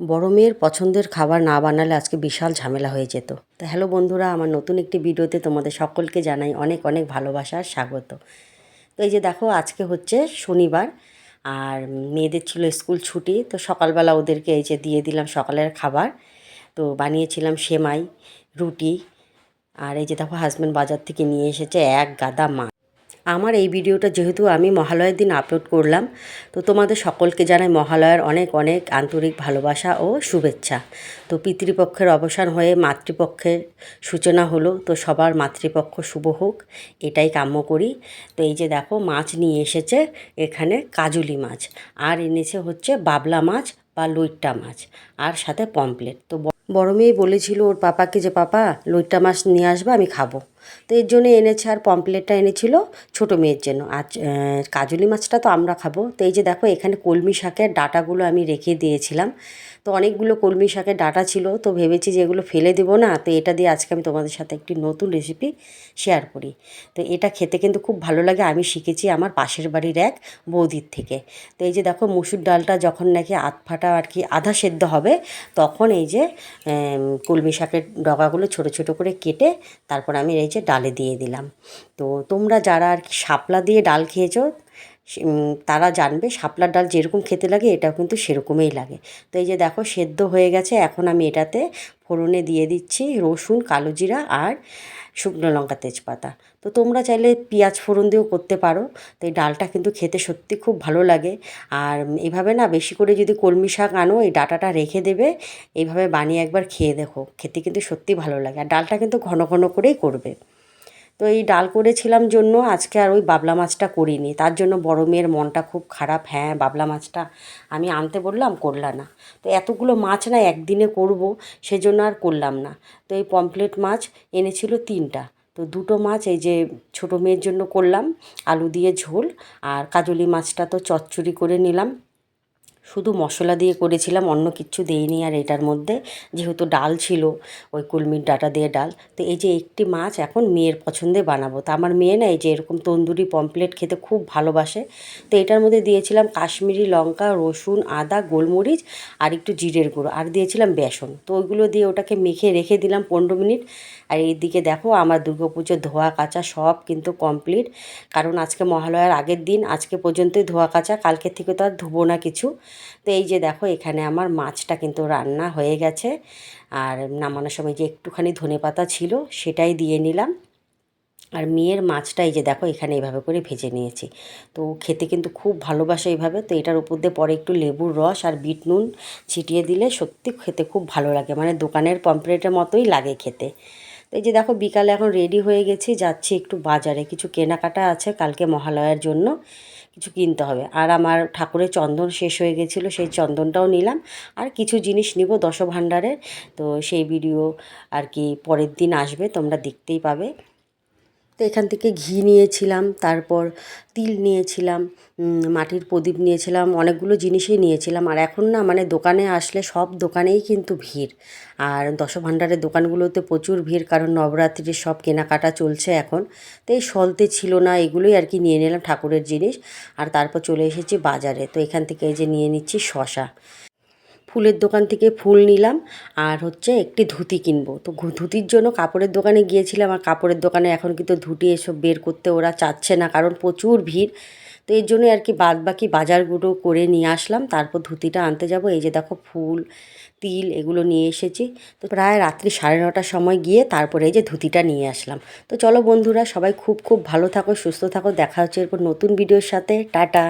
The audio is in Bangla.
বড় মেয়ের পছন্দের খাবার না বানালে আজকে বিশাল ঝামেলা হয়ে যেত। তো হ্যালো বন্ধুরা, আমার নতুন একটি ভিডিওতে তোমাদের সকলকে জানাই অনেক অনেক ভালোবাসা আর স্বাগত। তো এই যে দেখো, আজকে হচ্ছে শনিবার আর মেয়েদের ছিল স্কুল ছুটি, তো সকালবেলা ওদেরকে এই যে দিয়ে দিলাম সকালের খাবার। তো বানিয়েছিলাম সেমাই, রুটি আর এই যে দেখো হাজব্যান্ড বাজার থেকে নিয়ে এসেছে এক গাদা মাছ। আমার এই ভিডিওটা যেহেতু আমি মহালয়ের দিন আপলোড করলাম, তো তোমাদের সকলকে জানাই মহালয়ার অনেক অনেক আন্তরিক ভালোবাসা ও শুভেচ্ছা। তো পিতৃপক্ষের অবসান হয়ে মাতৃপক্ষের সূচনা হলো, তো সবার মাতৃপক্ষ শুভ হোক, এটাই কাম্য করি। তো এই যে দেখো, মাছ নিয়ে এসেছে, এখানে কাজুলি মাছ, আর এনেছে হচ্ছে বাবলা মাছ বা লইট্টা মাছ, আর সাথে পমপ্লেট তো বড় মেয়ে বলেছিল, ওর পাপাকে যে পাপা, লইট্টা মাছ নিয়ে আসবে, আমি খাব। তো এর জন্য এনেছে আর পমপ্লেটটা এনেছিল ছোটো মেয়ের জন্য। আর কাজলি মাছটা তো আমরা খাব। তো এই যে দেখো, এখানে কলমি শাকের ডাটাগুলো আমি রেখে দিয়েছিলাম। তো অনেকগুলো কলমি শাকের ডাটা ছিল। তো ভেবেছি যে এগুলো ফেলে দেবো না। তো এটা দিয়ে আজকে আমি তোমাদের সাথে একটি নতুন রেসিপি শেয়ার করি। তো এটা খেতে কিন্তু খুব ভালো লাগে। আমি শিখেছি আমার পাশের বাড়ির এক বৌদির থেকে। তো এই যে দেখো, মুসুর ডালটা যখন নাকি আধ ফাটা আর কি আধা সেদ্ধ হবে, তখন এই যে কলমি শাকের ডগাগুলো ছোট ছোট করে কেটে তারপর আমি এই যে ডালে দিয়ে দিলাম। তো তোমরা যারা আর কি শাপলা দিয়ে ডাল খেয়েছো তারা জানবে শাপলার ডাল যেরকম খেতে লাগে এটাও কিন্তু সেরকমই লাগে। তো এই যে দেখো সেদ্ধ হয়ে গেছে, এখন আমি এটাতে ফোড়নে দিয়ে দিচ্ছি রসুন, কালো জিরা আর শুকনো লঙ্কা তেজপাতা। তো তোমরা চাইলে পেঁয়াজ ফোড়ন দিয়েও করতে পারো, তো এই ডালটা কিন্তু খেতে সত্যি খুব ভালো লাগে। আর এভাবে না বেশি করে যদি কলমি শাক আনো, এই ডাটাটা রেখে দেবে এইভাবে বানিয়ে একবার খেয়ে দেখো, খেতে কিন্তু সত্যি ভালো লাগে। আর ডালটা কিন্তু ঘন ঘন করেই করবে। তো এই ডাল করেছিলাম জন্য আজকে আর ওই বাবলা মাছটা করিনি। তার জন্য বড় মেয়ের মনটা খুব খারাপ। হ্যাঁ বাবলা মাছটা আমি আনতে বললাম, করলা না। তো এতগুলো মাছ না একদিনে করব, সেজন্য আর করলাম না। তো এই পমপ্লেট মাছ এনেছিল তিনটা। তো দুটো মাছ এই যে ছোটো মেয়ের জন্য করলাম, আলু দিয়ে ঝোল আর কাজলি মাছটা তো চচ্চড়ি করে নিলাম। শুধু মশলা দিয়ে করেছিলাম, অন্য কিচ্ছু দেইনি আর এটার মধ্যে। যেহেতু ডাল ছিল, ওই কুলমির ডাটা দিয়ে ডাল। তো এই যে একটি মাছ এখন মেয়ের পছন্দে বানাবো। তো আমার মেয়ে না এই যে এরকম তন্দুরি পমপ্লেট খেতে খুব ভালোবাসে। তো এটার মধ্যে দিয়েছিলাম কাশ্মীরি লঙ্কা, রসুন, আদা, গোলমরিচ আর একটু জিরের গুঁড়ো। আর দিয়েছিলাম বেসন। তো ওইগুলো দিয়ে ওটাকে মেখে রেখে দিলাম পনেরো মিনিট। আর এইদিকে দেখো আমার দুর্গাপুজোর ধোয়া কাচা সব কিন্তু কমপ্লিট। কারণ আজকে মহালয়ার আগের দিন, আজকে পর্যন্তই ধোয়া কাচা। কালকে থেকে তো আর ধুবো না কিছু। তো এই যে দেখো, এখানে আমার মাছটা কিন্তু রান্না হয়ে গেছে। আর নামানোর সময় যে একটুখানি ধনে পাতা ছিল সেটাই দিয়ে নিলাম। আর মেয়ের মাছটা এই যে দেখো, এখানে এইভাবে করে ভেজে নিয়েছি। তো খেতে কিন্তু খুব ভালোবাসে এইভাবে তো এটার উপর দিয়ে পরে একটু লেবুর রস আর বিট নুন ছিটিয়ে দিলে সত্যি খেতে খুব ভালো লাগে। মানে দোকানের পম্পলেটের মতোই লাগে খেতে। তো এই যে দেখো, বিকালে এখন রেডি হয়ে গেছি, যাচ্ছি একটু বাজারে। কিছু কেনাকাটা আছে কালকে মহালয়ার জন্য। কিছু কিনতে হবে। আর আমার ঠাকুরের চন্দন শেষ হয়ে গেছিল, সেই চন্দনটাও নিলাম। আর কিছু জিনিস নিব দশভাণ্ডারের। তো সেই ভিডিও আর কি পরের দিন আসবে, তোমরা দেখতেই পাবে। তো এখান থেকে ঘি নিয়েছিলাম, তারপর তিল নিয়েছিলাম মাটির প্রদীপ নিয়েছিলাম, অনেকগুলো জিনিসই নিয়েছিলাম। আর এখন না মানে দোকানে আসলে সব দোকানেই কিন্তু ভিড়। আর দশভাণ্ডারের দোকানগুলোতে প্রচুর ভিড়, কারণ নবরাত্রির সব কেনাকাটা চলছে এখন। তো এই সলতে ছিল না, এগুলোই আর কি নিয়ে নিলাম ঠাকুরের জিনিস। আর তারপর চলে এসেছি বাজারে। তো এখান থেকে এই যে নিয়ে নিচ্ছি শশা। ফুলের দোকান থেকে ফুল নিলাম আর হচ্ছে একটি ধুতি কিনবো। তো ধুতির জন্য কাপড়ের দোকানে গিয়েছিলাম আর কাপড়ের দোকানে এখন কিন্তু ধুতি এসব বের করতে ওরা চাচ্ছে না কারণ প্রচুর ভিড়। তো এর জন্য আর কি বাদ বাকি বাজারগুলো করে নিয়ে আসলাম। তারপর ধুতিটা আনতে যাব। এই যে দেখো ফুল, তিল এগুলো নিয়ে এসেছি। তো প্রায় রাত্রি সাড়ে নটার সময় গিয়ে তারপরে এই যে ধুতিটা নিয়ে আসলাম। তো চলো বন্ধুরা সবাই খুব খুব ভালো থাকো, সুস্থ থাকো। দেখা হচ্ছে এরপর নতুন ভিডিওর সাথে। টাটা।